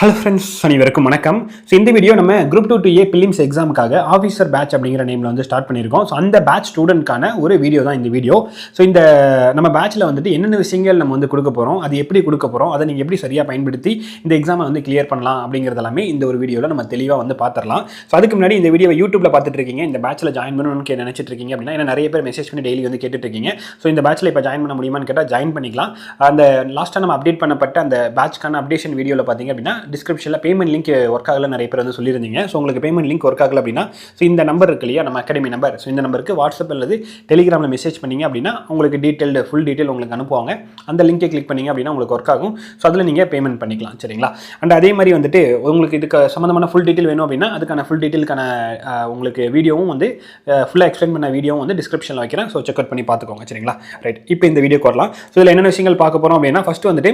Hello friends அனைவருக்கும் வணக்கம். So இந்த வீடியோ நம்ம group two two A prelims எக்ஸாமுக்காக officer batch அப்படிங்கிற நேமில் வந்து ஸ்டார்ட் பண்ணியிருக்கோம். ஸோ அந்த பேட்ச் ஸ்டூடெண்ட்கான ஒரு வீடியோ தான் இந்த வீடியோ ஸோ இந்த நம்ம பேட்ச்சில் வந்துட்டு என்னென்ன விஷயங்கள் நம்ம வந்து கொடுக்க போகிறோம் அது எப்படி கொடுக்க போகிறோம் அதை நீங்கள் எப்படி சரியாக பயன்படுத்தி இந்த எக்ஸாமை வந்து கிளியர் பண்ணலாம் அப்படிங்கிறது எல்லாமே இந்த ஒரு வீடியோவில் நம்ம தெளிவாக வந்து பார்த்துடலாம் ஸோ அதுக்கு முன்னாடி இந்த வீடியோவை யூடியூப்பில் பார்த்துட்டு இருக்கீங்க இந்த பேட்ச்சில் ஜாயின் பண்ணணும்னு நினச்சிட்டு இருக்கீங்க அப்படின்னா ஏன்னா நிறைய பேர் மெசேஜ் பண்ணி டெய்லி வந்து கேட்டுட்டு இருக்கீங்க ஸோ இந்த பேட்ச்சில் இப்போ ஜாயின் பண்ண முடியுமான்னு கேட்டால் ஜாயின் பண்ணிக்கலாம். அந்த லாஸ்ட்டாக நம்ம அப்டேட் பண்ணப்பட்ட அந்த பேட்ச்க்கான அப்டேஷன் வீடியோவில் பார்த்தீங்க அப்படின்னா டிஸ்கிரிப்ஷனில் பேமெண்ட் லிங்க் ஒர்க் ஆகல நிறைய பேர் வந்து சொல்லியிருந்தீங்க. ஸோ உங்களுக்கு பேமெண்ட் லிங்க் ஒர்க் ஆகல அப்படின்னா ஸோ இந்த நம்பர் இருக்கு இல்லையா? நம்ம அகாடமி நம்பர் ஸோ இந்த நம்பருக்கு வாட்ஸ்அப் அல்லது டெலிகிராமில் மெசேஜ் பண்ணீங்க அப்படின்னா உங்களுக்கு டீட்டெயில்டு ஃபுல் டீட்டெயில் உங்களுக்கு அனுப்புவாங்க. அந்த லிங்கை கிளிக் பண்ணீங்க அப்படின்னா உங்களுக்கு ஒர்க் ஆகும். ஸோ அதில் நீங்கள் பேமெண்ட் பண்ணிக்கலாம் சரிங்களா? அண்ட் அதே மாதிரி வந்துட்டு உங்களுக்கு இதுக்கு சம்மந்தமான ஃபுல் டீட்டெயில் வேணும் அப்படின்னா அதுக்கான ஃபுல் டீட்டெயிலுக்கான உங்களுக்கு வீடியோவும் வந்து ஃபுல்லாக எக்ஸ்பிளைன் பண்ண வீடியோவும் வந்து டிஸ்கிரிப்ஷனில் வைக்கிறேன். ஸோ செக் அவுட் பண்ணி பார்த்துக்கோங்க சரிங்களா? ரைட் இப்போ இந்த வீடியோ வரலாம். ஸோ இதில் என்னென்ன விஷயங்கள் பார்க்க போகிறோம் அப்படின்னா ஃபஸ்ட்டு வந்துட்டு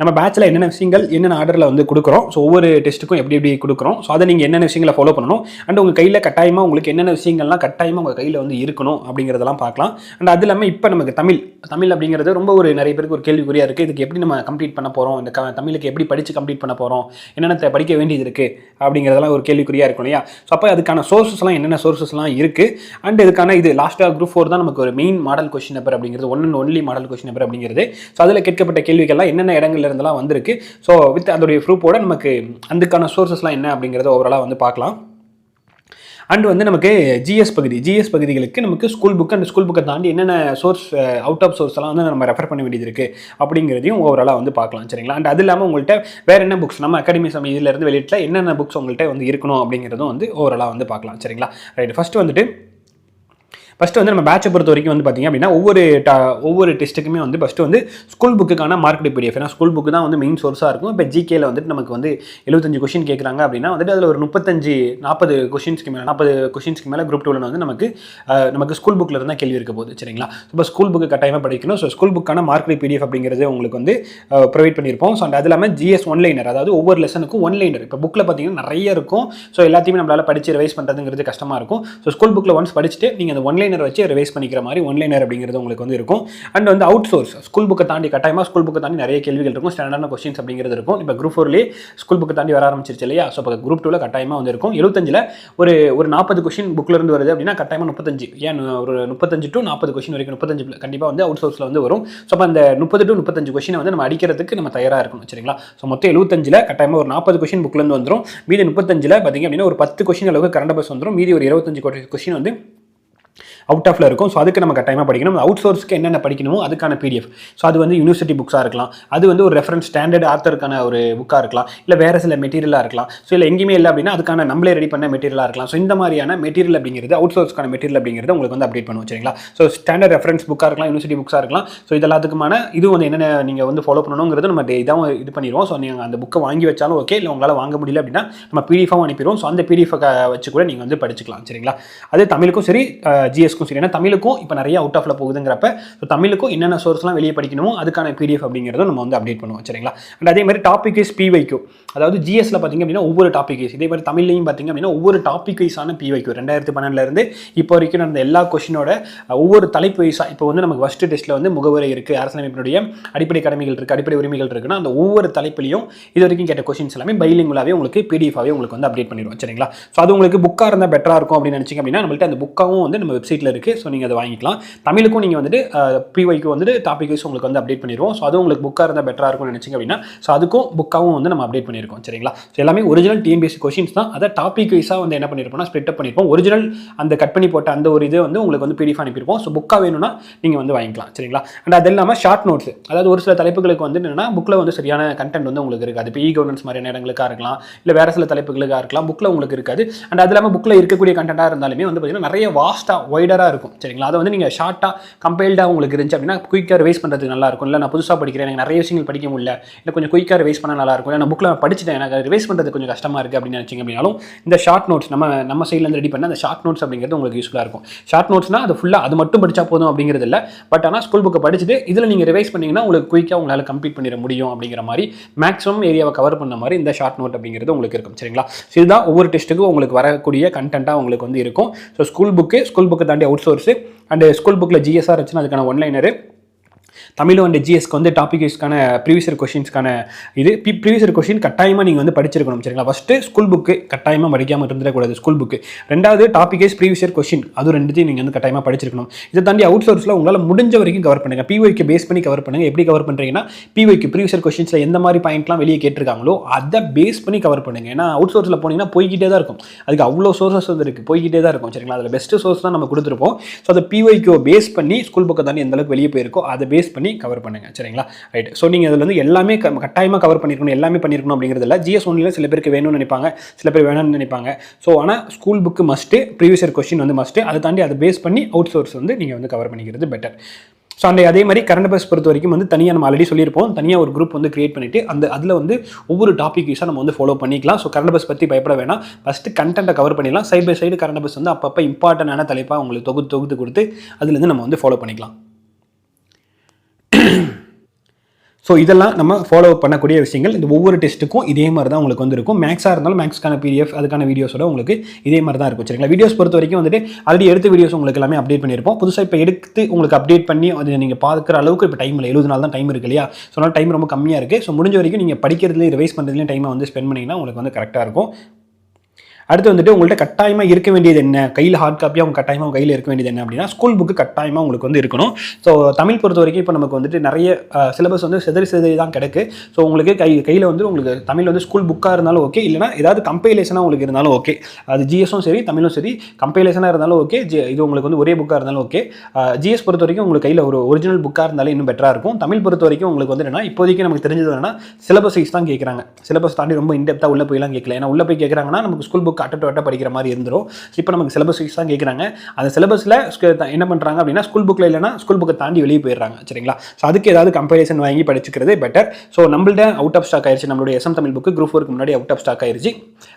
நம்ம பேட்சில் என்னென்ன விஷயங்கள் என்னென்ன ஆர்டரில் வந்து கொடுக்குறோம் ஸோ ஒவ்வொரு டெஸ்ட்டுக்கும் எப்படி எப்படி கொடுக்குறோம் ஸோ அதை நீங்கள் என்னென்ன விஷயங்களை ஃபாலோ பண்ணணும் அண்ட் உங்கள் கையில் கட்டாயமாக உங்களுக்கு என்னென்ன விஷயங்கள்லாம் கட்டாயமாக உங்கள் கையில் வந்து இருக்கணும் அப்படிங்கிறதெல்லாம் பார்க்கலாம். அண்ட் அது இல்லாமல் இப்போ நமக்கு தமிழ் தமிழ் அப்படிங்கிறது ரொம்ப ஒரு நிறைய பேருக்கு ஒரு கேள்விக்குறியாக இருக்குது இதுக்கு எப்படி நம்ம கம்ப்ளீட் பண்ண போகிறோம் இந்த க தமிழுக்கு எப்படி படித்து கம்ப்ளீட் பண்ண போகிறோம் என்னென்ன படிக்க வேண்டியது இருக்குது அப்படிங்கிறதெல்லாம் ஒரு கேள்விக்குறியாக இருக்கும் இல்லையா? ஸோ அப்போ அதுக்கான சோர்ஸஸ்லாம் என்னென்ன சோர்ஸஸ்லாம் இருக்குது அண்ட் இதுக்கான இது லாஸ்ட்டாக குரூப் ஃபோர் தான் நமக்கு ஒரு மெயின் மாடல் கொஸ்டின் பேப்பர் அப்படிங்கிறது one and only model question paper அப்படிங்கிறது. ஸோ அதில் கேட்கப்பட்ட கேள்விகள்லாம் என்னென்ன இடங்கள்ல இருந்தெல்லாம் வந்திருக்கு. ஸோ வித் அதோடைய ப்ரூஃபோட நமக்கு அதுக்கான சோர்ஸஸ்லாம் என்ன அப்படிங்கிறத ஓவராலாக வந்து பார்க்கலாம். அண்ட் வந்து நமக்கு ஜிஎஸ் பகுதி ஜிஎஸ் பகுதிகளுக்கு நமக்கு ஸ்கூல் புக் அண்ட் ஸ்கூல் புக்கை தாண்டி என்னென்ன சோர்ஸ் அவுட் ஆஃப் சோர்ஸ் எல்லாம் வந்து நம்ம ரெஃபர் பண்ண வேண்டியது இருக்குது அப்படிங்கிறதையும் ஓவராலாக வந்து பார்க்கலாம். சரிங்களா? அண்ட் அது இல்லாமல் உங்கள்கிட்ட வேறு என்ன புக்ஸ் நம்ம அகாடமி சமயம் இதிலிருந்து வெளியிட்டில் என்னென்ன புக்ஸ் உங்கள்கிட்ட வந்து இருக்கணும் அப்படிங்கிறதும் வந்து ஓவராலாக வந்து பார்க்கலாம். சரிங்களா? ரைட் ஃபஸ்ட்டு வந்துட்டு ஃபஸ்ட்டு வந்து நம்ம பேட்சை பொறுத்த வரைக்கும் வந்து பார்த்திங்க அப்படின்னா ஒவ்வொரு டா ஒவ்வொரு டெஸ்ட்டுக்குமே வந்து ஃபஸ்ட்டு வந்து ஸ்கூல் புக்குக்கான மார்க்கெட் பிடிஎஃப் ஏன்னா ஸ்கூல் புக்கு தான் வந்து மெயின் சோர்ஸாக இருக்கும். இப்போ ஜிகேல வந்துட்டு நமக்கு வந்து எழுபத்தஞ்சு கொஷின் கேட்குறாங்க அப்படின்னா வந்துட்டு அதில் ஒரு முப்பத்தஞ்சு நாற்பது கொஷின்ஸ்க்கு மேலே நாற்பது கொஷின்ஸ்க்கு மேலே குரூப் டூவில் வந்து நமக்கு நமக்கு ஸ்கூல் புக்கில் இருந்தால் கேள்வி இருக்க போகுது. சரிங்களா? இப்போ ஸ்கூல் புக்கு கட்டாயமாக படிக்கணும். ஸோ ஸ்கூல் புக்கான மார்க்கெட் பிடிஎஃப் அப்படிங்கிறது உங்களுக்கு வந்து ப்ரொவைட் பண்ணியிருப்போம் ஸோ அது இல்லாமல் ஜிஎஸ் ஒன்லைனர் அதாவது ஒவ்வொரு லெசனுக்கும் ஒன்லைனர் இப்போ புக்கில் பார்த்தீங்கன்னா நிறைய இருக்கும். ஸோ எல்லாத்தையுமே நம்மளால் படித்து ரிவைஸ் பண்ணுறதுங்கிறது கஷ்டமாக இருக்கும். ஸோ ஸ்கூல் புக்கில் ஒன்ஸ் படிச்சுட்டு நீங்கள் அந்த ஒன்லைன் ஒன்லைனர் வச்சு ரிவைஸ் பண்ணிக்கிற மாதிரி ஒன்லைனர் அப்படிங்கிறது உங்களுக்கு வந்து இருக்கும். அண்ட் வந்து அவுட் சோர்ஸ் ஸ்கூல் புக்கை தாண்டி கட்டாயமாக ஸ்கூல் புக்கை தாண்டி நிறைய கேள்விகள் இருக்கும். ஸ்டாண்டர்டான கொஸ்டின்ஸ் அப்படிங்கிறது இருக்கும். இப்போ குரூப் ஃபோர்லேயே ஸ்கூல் புக்கை தாண்டி வர ஆரம்பிச்சிருச்சு இல்லையா? ஸோ இப்போ குரூப் டூவில் கட்டாயமாக வந்து இருக்கும். எழுபத்தஞ்சில் ஒரு ஒரு நாற்பது கொஸ்டின் புக்லேருந்து வருது அப்படின்னா கட்டாயமாக முப்பத்தஞ்சு. ஏன் ஒரு முப்பத்தஞ்சு டு நாற்பது கொஸ்டின் வரைக்கும் முப்பத்தஞ்சு கண்டிப்பாக வந்து அவுட் சோர்ஸில் வந்து வரும். ஸோ அப்போ அந்த முப்பது டு முப்பத்தஞ்சு கொஸ்டினை வந்து நம்ம அடிக்கிறதுக்கு நம்ம தயாராக இருக்கணும். சரிங்களா? ஸோ மொத்தம் எழுபத்தஞ்சில் கட்டாயமாக ஒரு நாற்பது கொஸ்டின் புக்லேருந்து வந்துடும் மீதி முப்பத்தஞ்சில் பார்த்தீங்க அப்படின்னா ஒரு பத்து கொஸ்டின் அளவுக்கு கரண்ட் பஸ் வந்துடும் மீதி ஒரு இருபத்தஞ்சு கொஸ்டின் வந்து அவுட் ஆஃப்ல இருக்கும். ஸோ அதுக்கு நம்ம கட்டாயமாக படிக்கணும். அவுட் சோர்ஸ்க்கு என்னென்ன படிக்கணுமோ அதுக்கான பிடிஎஃப் ஸோ அது வந்து யூனிவர்சிட்டி புக்ஸாக இருக்கலாம். அது வந்து ஒரு ரெஃபரன்ஸ் ஸ்டாண்டர்ட் ஆத்தருக்கான ஒரு புக்காக இருக்கலாம். இல்லை வேறு சில மெட்டீரியலாக இருக்கலாம். ஸோ இல்லை எங்கேயுமே இல்லை அப்படின்னா அதுக்கான நம்மளே ரெடி பண்ண மெட்டீரியலாக இருக்கலாம். ஸோ இந்த மாதிரியான மெட்டீரியல் அப்படிங்கிறது அவுட் சோர்ஸ்க்கான மெட்டீரியல் அப்படிங்கிறது உங்களுக்கு வந்து அப்டேட் பண்ணுவோம் சரிங்களா? ஸோ ஸ்டாண்டர்ட் ரெஃபரன்ஸ் புக்காக இருக்கலாம் யூனிவர்சிட்டி புக்ஸாக இருக்கலாம். ஸோ இதெல்லாத்துக்குமான இது வந்து என்னென்ன நீங்கள் வந்து ஃபாலோ பண்ணணுங்கிறது நம்ம இதான் இது பண்ணிடுவோம். ஸோ நீங்கள் அந்த புக்கை வாங்கி வச்சாலும் ஓகே இல்லை உங்களால் வாங்க முடியல அப்படின்னா நம்ம பிடிஎஃபாகவும் அனுப்பிடுவோம். ஸோ அந்த பிடிஎஃப் வச்சு கூட நீங்கள் வந்து படிச்சுக்கலாம். சரிங்களா? அது தமிழுக்கும் சரி இங்கிலீஷ்க்கும் சரி. ஏன்னா தமிழுக்கும் இப்போ நிறைய அவுட் ஆஃப்ல போகுதுங்கிறப்ப ஸோ தமிழுக்கும் என்னென்ன சோர்ஸ்லாம் வெளியே படிக்கணுமோ அதுக்கான பிடிஎஃப் அப்படிங்கிறத நம்ம வந்து அப்டேட் பண்ணுவோம் சரிங்களா? அண்ட் அதே மாதிரி டாபிக் இஸ் பிவைக்கும் அதாவது ஜிஎஸ்ல பார்த்தீங்க அப்படின்னா ஒவ்வொரு டாபிக் வைஸ் இதே மாதிரி தமிழ்லையும் பார்த்தீங்க அப்படின்னா ஒவ்வொரு டாபிக் வைஸான பிவைக்கும் ரெண்டாயிரத்தி பன்னெண்டுலேருந்து இப்போ வரைக்கும் நடந்த எல்லா கொஷினோட ஒவ்வொரு தலைப்பு வைஸாக இப்போ வந்து நமக்கு ஃபஸ்ட்டு டெஸ்ட்டில் வந்து முகவரி இருக்குது அரசியலமைப்பினுடைய அடிப்படை கடமைகள் இருக்குது அடிப்படை உரிமைகள் இருக்குன்னா அந்த ஒவ்வொரு தலைப்பிலையும் இது வரைக்கும் கேட்ட கொஷின்ஸ் எல்லாமே பைலிங்குலாவே உங்களுக்கு பிடிஎஃபாகவே உங்களுக்கு வந்து அப்டேட் பண்ணிடுவோம் சரிங்களா? ஸோ அது உங்களுக்கு புக்காக இருந்தால் பெட்டராக இருக்கும் அப்படின்னு நினச்சிங்க அப்படின்னா நம்மள்ட்ட அந்த புக்காகவும் வந்து நம்ம வெப்சைட்டில் இருக்குது ஸோ நீங்கள் அதை வாங்கிக்கலாம். தமிழுக்கும் நீங்கள் வந்துட்டு பிஒய்க்கு வந்துட்டு டாபிக் வைஸ் உங்களுக்கு வந்து அப்டேட் பண்ணிடுவோம். ஸோ அது உங்களுக்கு புக்காக இருந்தால் பெட்டராக இருக்கும்னு நினச்சிங்க அப்படின்னா ஸோ அதுக்கும் புக்காகவும் வந்து நம்ம அப்டேட் பண்ணியிருக்கோம் சரிங்களா? ஸோ எல்லாமே ஒரிஜினல் டிஎன்பிஎஸ்சி கொஷின்ஸ் தான். அதை டாபிக் வைஸாக வந்து என்ன பண்ணியிருப்போம்னா ஸ்ப்ளிட் அப் பண்ணியிருப்போம் ஒரிஜினல் அந்த கட் பண்ணி போட்ட அந்த ஒரு இது வந்து உங்களுக்கு வந்து பிடிஎஃப் அனுப்பியிருப்போம். ஸோ புக்காக வேணும்னா நீங்கள் வந்து வாங்கிக்கலாம். சரிங்களா? அண்ட் அது இல்லாமல் ஷார்ட் நோட்ஸ் அதாவது ஒரு சில தலைப்புகளுக்கு வந்து என்னென்னா புக்கில் வந்து சரியான கண்டென்ட் வந்து உங்களுக்கு இருக்காது. இப்போ இ கவர்னன்ஸ் மாதிரியான இடங்களுக்காக இருக்கலாம் இல்லை வேறு சில தலைப்புகளுக்காக இருக்கலாம் புக்கில் உங்களுக்கு இருக்காது. அண்ட் அது இல்லாமல் புக்கில் இருக்கக்கூடிய கண்டென்ட்டாக இருந்தாலுமே வந்து பார்த்தீங்கன்னா நிறைய வாஸ்ட்டாக ஒய்டராக இருக்கும். சரிங்களா? அதை வந்து நீங்கள் ஷார்ட்டாக கம்பைல்டாக உங்களுக்கு இருந்துச்சு அப்படின்னா குயிக்காக ரிவைஸ் பண்ணுறதுக்கு நல்லா இருக்கும். இல்லை நான் புதுசாக படிக்கிறேன் எனக்கு நிறைய விஷயங்கள் படிக்க முடியல. இல்லை கொஞ்சம் குயிக்காக ரிவைஸ் பண்ண நல்லா இருக்கும். இல்லை நான் புக்கில் படிச்சுட்டேன் எனக்கு ரிவைஸ் பண்ணுறது கொஞ்சம் கஷ்டமாக இருக்குது அப்படின்னு நினச்சிங்க அப்படின்னாலும் இந்த ஷார்ட் நோட்ஸ் நம்ம நம்ம சைட்லேருந்து ரெடி பண்ண அந்த ஷார்ட் நோட்ஸ் அப்படிங்கிறது உங்களுக்கு யூஸ்ஃபுல்லாக இருக்கும். ஷார்ட் நோட்ஸ்னால் அது ஃபுல்லாக அது மட்டும் படித்தா போதும் அப்படிங்கிறது இல்லை. பட் ஆனால் ஸ்கூல் புக்கை படிச்சுட்டு இதில் நீங்கள் ரிவைஸ் பண்ணீங்கன்னா உங்களுக்கு குயிக்காக உங்களால் கம்ப்ளீட் பண்ணிட முடியும் அப்படிங்கிற மாதிரி மேக்ஸிமம் ஏரியாவை கவர் பண்ண மாதிரி இந்த ஷார்ட் நோட் அப்படிங்கிறது உங்களுக்கு இருக்கும். சரிங்களா? இதுதான் ஒவ்வொரு டெஸ்ட்டுக்கும் உங்களுக்கு வரக்கூடிய கண்டென்ட்டாக உங்களுக்கு வந்து இருக்கும். ஸோ ஸ்கூல் புக்கு ஸ்கூல் புக்கை தாண்டி அவுட் சோர்ஸு அண்டு ஸ்கூல் புக்கில் ஜிஎஸ்ஆர் வச்சுன்னா அதுக்கான ஒன்லைனரு தமிழ் அண்ட் ஜிஎஸ்க்கு வந்து டாபிக் வைஸ்க்கான ப்ரீவியஸ் கொஷின்ஸ்க்கான இது. ப்ரீவியஸ் கொஷின் கட்டாயமாக நீங்கள் வந்து படிச்சிருக்கணும் சரிங்களா? ஃபஸ்ட்டு ஸ்கூல் புக்கு கட்டாயமாக படிக்காமல் இருந்துடக்கூடாது ஸ்கூல் புக்கு ரெண்டாவது டாபிக் வைஸ் ப்ரீவியஸ் கொஷின் அது ரெண்டுத்தையும் நீங்கள் வந்து கட்டாயமாக படிச்சிருக்கணும். இதை தாண்டி அவுட் சோர்ஸில் உங்களால் முடிஞ்ச வரைக்கும் கவர் பண்ணுங்கள் பிஒய்க்கு பேஸ் பண்ணி கவர் பண்ணுங்க. எப்படி கவர் பண்ணுறீங்கன்னா பிஒய்க்கு ப்ரீவியஸ் கொஷின்ஸில் எந்த மாதிரி பாயிண்ட்லாம் வெளியே கேட்டிருக்காங்களோ அதை பேஸ் பண்ணி கவர் பண்ணுங்க. ஏன்னா அவுட் சோர்ஸில் போனீங்கன்னா போய்கிட்டே தான் இருக்கும். அதுக்கு அவ்வளோ சோர்ஸஸ் வந்து இருக்குது போய்கிட்டே தான் இருக்கும் சரிங்களா? அதில் பெஸ்ட்டு சோர்ஸ் தான் நம்ம கொடுத்துருப்போம். ஸோ அதை பிஒய்க்கு பேஸ் பண்ணி ஸ்கூல் புக்கை தாண்டி எந்த அளவுக்கு வெளியே போயிருக்கோ அதை பேஸ் பண்ணி கவர் பண்ணுங்க. சரிங்களா? ரைட் ஸோ நீங்கள் இதில் வந்து எல்லாமே க- கட்டாயமாக கவர் பண்ணியிருக்கணும் எல்லாமே பண்ணியிருக்கணும் அப்படிங்கிறதுல இல்லை. ஜிஎஸ் ஒன்லியில் சில பேருக்கு வேணும்னு நினைப்பாங்க சில பேர் வேணும்னு நினைப்பாங்க. ஸோ ஆனால் school book must previous question வந்து மஸ்ட்டு அதை தாண்டி அதை பேஸ் பண்ணி அவுட் சோர்ஸ் வந்து நீங்கள் வந்து கவர் பண்ணிக்கிறது பெட்டர் ஸோ அந்த அதே மாதிரி கரண்ட் அஃபேர்ஸ் பொறுத்த வரைக்கும் வந்து தனியாக நம்ம ஆல்ரெடி சொல்லியிருப்போம். தனியாக ஒரு குரூப் வந்து கிரியேட் பண்ணிட்டு அந்த அதில் வந்து ஒவ்வொரு டாபிக் யூஸாக நம்ம வந்து ஃபாலோ பண்ணிக்கலாம். ஸோ கரண்ட் அஃபேர்ஸ் பற்றி பயப்பட வேணாம். ஃபஸ்ட்டு கண்டென்ட்டை கவர் பண்ணிடலாம். Side by side current affairs வந்து அப்பப்போ இம்பார்ட்டண்டான தலைப்பாக உங்களுக்கு தொகுத்து தொகுத்து கொடுத்து அதுலேருந்து நம்ம வந்து ஃபாலோ பண்ணிக்கலாம். ஸோ இதெல்லாம் நம்ம ஃபாலோ பண்ணக்கூடிய விஷயங்கள். இந்த ஒவ்வொரு டெஸ்ட்டுக்கும் இதே மாதிரி தான் உங்களுக்கு வந்து இருக்கும் மேக்ஸாக இருந்தாலும் மேக்ஸ்க்கான பிடிஎஃப் அதுக்கான வீடியோஸோட உங்களுக்கு இதே மாதிரி தான் இருக்கும். சரிங்களா? வீடியோஸ் பொறுத்த வரைக்கும் வந்துட்டு ஆல்ரெடி எடுத்த வீடியோஸ் உங்களுக்கு எல்லாமே அப்டேட் பண்ணியிருப்போம். புதுசாக இப்போ எடுத்து உங்களுக்கு அப்டேட் பண்ணி அது நீங்கள் பார்க்குற அளவுக்கு இப்போ டைம் இல்லை. எழுபது நாள் தான் டைம் இருக்கு இல்லையா? ஸோ அதனால் டைம் ரொம்ப கம்மியாக இருக்குது ஸோ முடிஞ்ச வரைக்கும் நீங்கள் படிக்கிறதுலேயும் ரிவைஸ் பண்ணுறதுலேயும் டைமை வந்து ஸ்பெண்ட் பண்ணிங்கன்னா உங்களுக்கு வந்து கரெக்டாக இருக்கும். அடுத்து வந்துட்டு உங்கள்கிட்ட கட்டாயமாக இருக்க வேண்டியது என்ன? கையில் ஹார்ட் காப்பியாக அவங்க கட்டாயமாக கையில் இருக்க வேண்டியது என்ன அப்படின்னா ஸ்கூல் புக்கு கட்டாயமாக உங்களுக்கு வந்து இருக்கணும். ஸோ தமிழ் பொறுத்த வரைக்கும் இப்போ நமக்கு வந்துட்டு நிறைய சிலபஸ் வந்து சிதறி சிதறி தான் கிடக்கு. ஸோ உங்களுக்கு கை கையில் வந்து உங்களுக்கு தமிழ் வந்து ஸ்கூல் புக்காக இருந்தாலும் ஓகே இல்லைனா ஏதாவது கம்பைலேஷனாக உங்களுக்கு இருந்தாலும் ஓகே அது ஜிஎஸும் சரி தமிழும் சரி கம்பைலேஷனாக இருந்தாலும் ஓகே ஜி இது உங்களுக்கு வந்து ஒரே புக்காக இருந்தாலும் ஓகே ஜிஎஸ் பொறுத்த வரைக்கும் உங்களுக்கு கையில் ஒரு ஒரிஜினல் புக்காக இருந்தாலும் இன்னும் பெட்டராக இருக்கும். தமிழ் பொறுத்த வரைக்கும் உங்களுக்கு வந்து என்னன்னா இப்போதைக்கு நமக்கு தெரிஞ்சது என்னன்னா சிலபஸ் வைஸ் தான் கேட்குறாங்க சிலபஸ் தாண்டி ரொம்ப இன்டெப்த்தாக உள்ளே போய்லாம் கேட்கல ஏன்னா உள்ளே போய் கேட்குறாங்கன்னா நமக்கு ஸ்கூல் புக் அட்ட அட்ட படிக்கிற மாதிரி இருந்துடும் இப்போ நமக்கு சிலபஸ் வைஸ் தான் கேட்குறாங்க அந்த சிலபஸில் என்ன பண்ணுறாங்க அப்படின்னா ஸ்கூல் புக்கில் இல்லைனா ஸ்கூல் புக்கை தாண்டி வெளியே போயிடுறாங்க. சரிங்களா? ஸோ அதுக்கு ஏதாவது கம்பேரிசன் வாங்கி படிச்சுக்கிறது பெட்டர் ஸோ நம்மள்ட்ட அவுட் ஆஃப் ஸ்டாக் ஆயிடுச்சு நம்மளுடைய எஸ்எம் தமிழ் புக்கு குரூப் ஃபோருக்கு முன்னாடி அவுட் ஆஃப் ஸ்டாக் ஆயிடுச்சு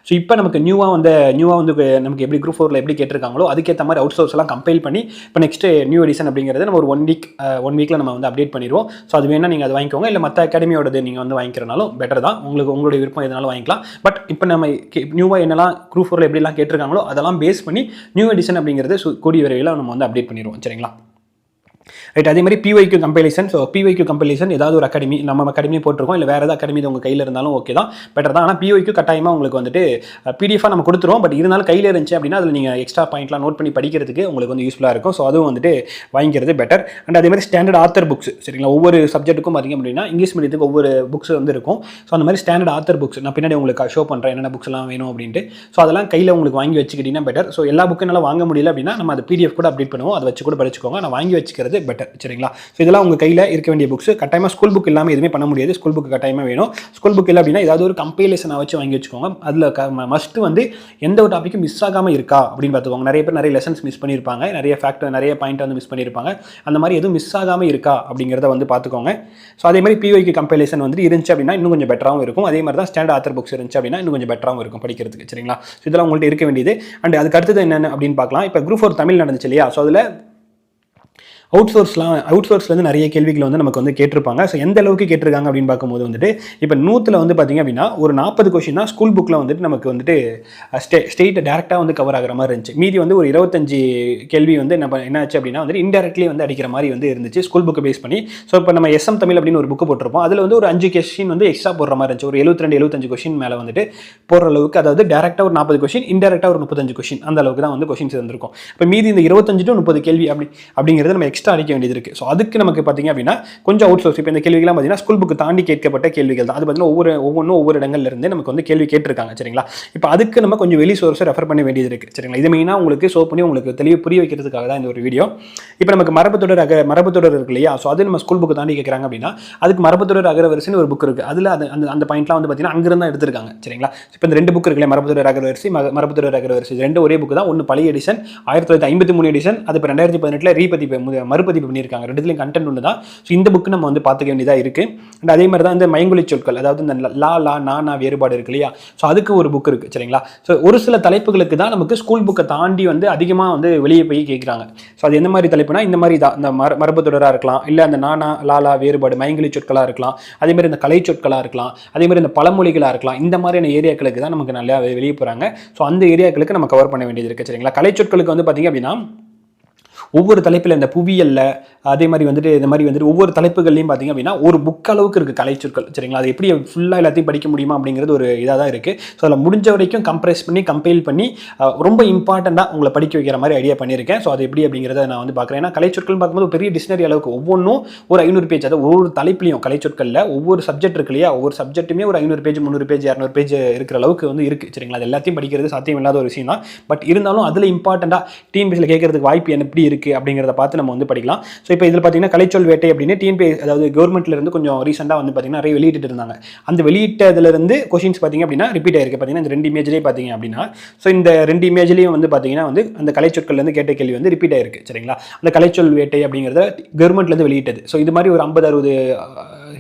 ஸோ இப்போ நமக்கு நியூவாக வந்து நியூவாக வந்து நமக்கு எப்படி குரூப் ஃபோரில் எப்படி கேட்டிருக்காங்களோ அதுக்கேற்ற மாதிரி அவுட் சோர்ஸ் எல்லாம் கம்பைல் பண்ணி இப்போ நெக்ஸ்ட் நியூ எடிஷன் அப்படிங்கிறது நம்ம ஒரு ஒன் வீக் ஒன் வீக்கில் நம்ம வந்து அப்டேட் பண்ணிடுவோம். ஸோ அது வேணால் நீங்கள் அதை வாங்கிக்கோங்க. இல்லை மற்ற அகாடமியோடது நீங்கள் வந்து வாங்கிக்கிறனாலும் பெட்டர் தான். உங்களுக்கு உங்களுடைய விருப்பம் எதனாலும் வாங்கிக்கலாம். பட் இப்போ நம்ம நியூவாக என்னெல்லாம் குரூப் ஃபோரில் எப்படிலாம் கேட்டிருக்காங்களோ அதெல்லாம் பேஸ் பண்ணி நியூ எடிஷன் அப்படிங்கிறது சு- கூடிய விரைவில் நம்ம வந்து அப்டேட் பண்ணிடுவோம். சரிங்களா? ரைட் அதே மாதிரி பிஒய்க்கு கம்பைலேஷன் ஸோ பிஒய்க்கு கம்பைலேஷன் ஏதாவது ஒரு அகாடமி நம்ம அகாடமி போட்டிருக்கோம் இல்லை வேறு ஏதாவது அகாடமி உங்கள் கையில் இருந்தாலும் ஓகே தான். பெட்டர் தான். ஆனால் பிஒய்க்கு கட்டாயமாக உங்களுக்கு வந்துட்டு பிடிஎஃபாக நம்ம கொடுத்துருவோம். பட் இருந்தாலும் கையில் இருந்துச்சு அப்படின்னா அதில் நீங்கள் எக்ஸ்ட்ரா பாயிண்ட்லாம் நோட் பண்ணி படிக்கிறதுக்கு உங்களுக்கு வந்து யூஸ்ஃபுல்லாக இருக்கும். ஸோ அதுவும் வந்துட்டு வாங்கிக்கிறது பெட்டர் அண்ட் அதே மாதிரி ஸ்டாண்டர்ட் ஆத்தர் புக்ஸ் சரிங்களா? ஒவ்வொரு சப்ஜெக்ட்டுக்கும் பார்த்திங்க அப்படின்னா இங்கிலீஷ் மீடியத்துக்கு ஒவ்வொரு புக்ஸ் வந்து இருக்கும். ஸோ அந்த மாதிரி ஸ்டாண்டர்ட் ஆத்தர் புக்ஸ் நான் பின்னாடி உங்களுக்கு ஷோ பண்ணுறேன் என்னென்ன புக்ஸ்லாம் வேணும் அப்படின்ட்டு. ஸோ அதெல்லாம் கையில் உங்களுக்கு வாங்கி வச்சுக்கிட்டிங்கன்னா பெட்டர் ஸோ எல்லா புக்கும் என்னால் வாங்க முடியல அப்படின்னா நம்ம அது பிடிஎஃப் கூட அப்டேட் பண்ணுவோம். அதை வச்சு கூட படிச்சுக்கோங்க. நான் வாங்கி வச்சுக்கிறது பெட்டர் சரிங்களா? ஸோ இதெல்லாம் உங்கள் கையில் இருக்க வேண்டிய புக்ஸ் கட்டாயமாக ஸ்கூல் புக் இல்லாமல் எதுவுமே பண்ண முடியாது. ஸ்கூல் புக் கட்டாயமாக வேணும். ஸ்கூல் புக் இல்லை அப்படின்னா ஏதாவது ஒரு கம்பைலேஷனை வச்சு வாங்கி வச்சுக்கோங்க. அதில் க மஸ்ட் வந்து எந்த ஒரு டாப்பிக்கும் மிஸ் ஆகாமல் இருக்கா அப்படின்னு பார்த்துக்கோங்க. நிறைய பேர் நிறைய லெசன்ஸ் மிஸ் பண்ணியிருப்பாங்க நிறைய ஃபேக்ட் நிறைய பாயிண்ட் வந்து மிஸ் பண்ணியிருப்பாங்க அந்த மாதிரி எதுவும் மிஸ் ஆகாமல் இருக்கா அப்படிங்கிறத வந்து பார்த்துக்கோங்க. ஸோ அதே மாதிரி பிஓக்கு கம்பைலேஷன் வந்து இருந்துச்சு அப்படின்னா இன்னும் கொஞ்சம் பெட்டராகவும் இருக்கும். அதே மாதிரி தான் ஸ்டாண்டர்ட் ஆத்தர் புக்ஸ் இருந்துச்சு அப்படின்னா இன்னும் கொஞ்சம் பெட்டராகவும் இருக்கும் படிக்கிறதுக்கு. சரிங்களா? ஸோ இதெல்லாம் உங்கள்கிட்ட இருக்க வேண்டியது. அண்ட் அதுக்கு அடுத்தது என்னென்ன அப்படின்னு பார்க்கலாம். இப்போ குரூப் ஃபோர் தமிழ் நடந்துச்சு இல்லையா? ஸோ அதில் அவுட் சோர்ஸ்லாம் அவுட் சோர்ஸ்லேருந்து நிறைய கேள்விகள் வந்து நமக்கு வந்து கேட்டிருப்பாங்க. ஸோ எந்த அளவுக்கு கேட்டிருக்காங்க அப்படின்னு பார்க்கும்போது வந்துட்டு இப்போ நூற்றில் வந்து பார்த்திங்க அப்படின்னா ஒரு நாற்பது கொஷின் தான் ஸ்கூல் புக்கில் வந்துட்டு நமக்கு வந்துட்டு ஸ்டே ஸ்டேட்டை டேரெக்டாக வந்து கவர் ஆகிற மாதிரி இருந்துச்சு. மீதி வந்து ஒரு இருபத்தஞ்சு கேள்வி வந்து நம்ம என்ன ஆச்சு அப்படின்னா வந்து இன்டெரக்ட்லி வந்து அடிக்கிற மாதிரி வந்து இருந்துச்சு ஸ்கூல் புக்கை பேஸ் பண்ணி. ஸோ இப்போ நம்ம எஸ்எம் தமிழ் அப்படின்னு ஒரு புக்கு போட்டிருப்போம். அதில் வந்து ஒரு அஞ்சு கொஷின் வந்து எக்ஸ்ட்ரா போடுற மாதிரி இருந்துச்சு. ஒரு எழுபத்தி ரெண்டு எழுபத்தஞ்சு கொஷின் மேலே வந்துட்டு போடுற அளவுக்கு அதாவது டேரெக்டாக ஒரு நாற்பது கொஷின் இன்டெரக்டாக ஒரு முப்பத்தஞ்சு கொஷின் அந்த அளவுக்கு தான் வந்து கொஷின்ஸ் இருந்திருக்கும். இப்போ மீதி இந்த இருபத்தஞ்சு டு முப்பது கேள்வி அப்படி அப்படிங்கிறது நம்ம எக்ஸ்ட்ரா அடிக்க வேண்டியது இருக்குது ஸோ அதுக்கு நமக்கு பார்த்தீங்க அப்படின்னா கொஞ்சம் அவுட் சோர்ஸ் இப்போ இந்த கேள்விகள்லாம் பார்த்தீங்கன்னா ஸ்கூல் புக்கு தாண்டி கேட்கப்பட்ட கேள்விகள் தான். அது பார்த்தீங்கன்னா ஒவ்வொரு ஒவ்வொன்றும் ஒவ்வொரு இடங்கள்லேருந்து நமக்கு வந்து கேள்வி கேட்டிருக்காங்க சரிங்களா? இப்போ அதுக்கு நம்ம கொஞ்சம் வெளி சோர்ஸை ரெஃபர் பண்ண வேண்டியது இருக்குது சரிங்களா? இது மெயினாக உங்களுக்கு ஷோ பண்ணி உங்களுக்கு தெளிவு புரிய வைக்கிறதுக்காக தான் இந்த ஒரு வீடியோ இப்போ நமக்கு மரபுத்தொடர் அக மரபுத்தொடர் இருக்கு இல்லையா? ஸோ அது நம்ம ஸ்கூல் புக்கு தாண்டி கேட்குறாங்க அப்படின்னா அதுக்கு மரபுத்தொடர் அகரவரிசைன்னு ஒரு புக் இருக்குது அதில் அது அந்த அந்த பாயிண்ட்லாம் வந்து பார்த்தீங்கன்னா அங்கிருந்து தான் எடுத்திருக்காங்க சரிங்களா? இப்போ இந்த ரெண்டு புக் இருக்குல்ல மரபுத்தொடர் அகரவரிசை ம- மரபுத்தொடர் அகரவரிசை வரிசை ரெண்டு ஒரே புக்கு தான். ஒன்று பழைய எடிஷன் ஆயிரத்தி தொள்ளாயிரத்தி ஐம்பத்தி மூணு எடிஷன் அது இப்போ ரெண்டாயிரத்தி பதினெட்டில் ரீபதி மறுபதிப்பு பண்ணியிருக்காங்க. ரெண்டுத்துலையும் கண்டென்ட் ஒன்று தான் ஸோ இந்த புக்கு நம்ம வந்து பார்த்துக்க வேண்டியதாக இருக்குது அண்ட் அதே மாதிரி தான் இந்த மைங்குலி சொற்கள் அதாவது இந்த லா லா நா நா வேறுபாடு இருக்கு இல்லையா? ஸோ அதுக்கு ஒரு புக் இருக்குது சரிங்களா? ஸோ ஒரு சில தலைப்புகளுக்கு தான் நமக்கு ஸ்கூல் புக்கை தாண்டி வந்து அதிகமாக வந்து வெளியே போய் கேட்குறாங்க ஸோ அது எந்த மாதிரி தலைப்புனா இந்த மாதிரி தான். இந்த மர மரபு தொடராக இருக்கலாம் இல்லை அந்த நானா லாலா வேறுபாடு மைங்கிலி சொற்களாக இருக்கலாம் அதே மாதிரி இந்த கலை சொற்களாக இருக்கலாம் அதே மாதிரி இந்த பழமொழிகளாக இருக்கலாம் இந்த மாதிரியான ஏரியாக்களுக்கு தான் நமக்கு நல்லா வெளியே போகிறாங்க ஸோ அந்த ஏரியாக்களுக்கு நம்ம கவர் பண்ண வேண்டியது இருக்குது சரிங்களா? கலை சொற்களுக்கு வந்து பார்த்தீங்க அப்படின்னா ஒவ்வொரு தலைப்பில் இந்த புவியல்ல அதே மாதிரி வந்துட்டு இந்த மாதிரி வந்துட்டு ஒவ்வொரு தலைப்புகள்லையும் பார்த்தீங்க அப்படின்னா ஒரு புக் அளவுக்கு இருக்குது கலைச்சொற்கள் சரிங்களா? அது எப்படி ஃபுல்லாக எல்லாத்தையும் படிக்க முடியுமா அப்படிங்கிறது ஒரு இதாக தான் இருக்குது ஸோ அதில் முடிஞ்ச வரைக்கும் கம்ப்ரெஸ் பண்ணி கம்பைல் பண்ணி ரொம்ப இம்பார்ட்டண்ட்டாக உங்களை படிக்க வைக்கிற மாதிரி ஐடியா பண்ணியிருக்கேன். ஸோ அது எப்படி அப்படிங்கிறத நான் வந்து பார்க்குறேன். ஏன்னா கலைச்சொற்கள் பார்க்கும்போது பெரிய டிக்ஷனரி அளவுக்கு ஒவ்வொன்றும் ஒரு ஐநூறு பேஜ் அதாவது ஒவ்வொரு தலைப்புலையும் கலைச்சொற்களில் ஒவ்வொரு சப்ஜெக்ட் இருக்கு இல்லையா? ஒவ்வொரு சப்ஜெக்ட்டுமே ஒரு ஐநூறு பேஜ் முந்நூறு பேஜ் இரநூறு பேஜ் இருக்கிற அளவுக்கு வந்து இருக்குது சரிங்களா? அது எல்லாத்தையும் படிக்கிறது சாத்தியம் இல்லாத ஒரு விஷயம் தான் பட் இருந்தாலும் அதில் இம்பார்ட்டண்ட்டாக டிஎன்பிஎஸ்சியில் கேட்கறதுக்கு வாய்ப்பு என்ன? எப்படி இருக்குது அப்படிங்கிறத பார்த்து நம்ம வந்து படிக்கலாம். ஸோ இப்போ இதில் பார்த்தீங்கன்னா கலைச்சொல் வேட்டை அப்படின்னு டிஎன்பி அதாவது கவர்மெண்ட்லேருந்து கொஞ்சம் ரீசெண்டாக வந்து பார்த்தீங்கன்னா நிறைய வெளியிட்டு இருந்தாங்க. அந்த வெளியிட்டதுலேருந்து கொஷின்ஸ் பார்த்தீங்க அப்படின்னா ரிப்பீட் ஆயிருக்கு. பார்த்தீங்கன்னா இந்த ரெண்டு இமேஜ்லேயே பார்த்தீங்க அப்படின்னா ஸோ இந்த ரெண்டு இமேஜ்லேயும் வந்து பார்த்தீங்கன்னா வந்து அந்த கலைச்சொற்கள்லேருந்து கேட்ட கேள்வி வந்து ரிப்பீட் ஆயிருக்கு. சரிங்களா? அந்த கலைச்சொல் வேட்டை அப்படிங்கிறத கவர்மெண்ட்லேருந்து வெளியிட்டது. ஸோ இது மாதிரி ஒரு ஐம்பது அறுபது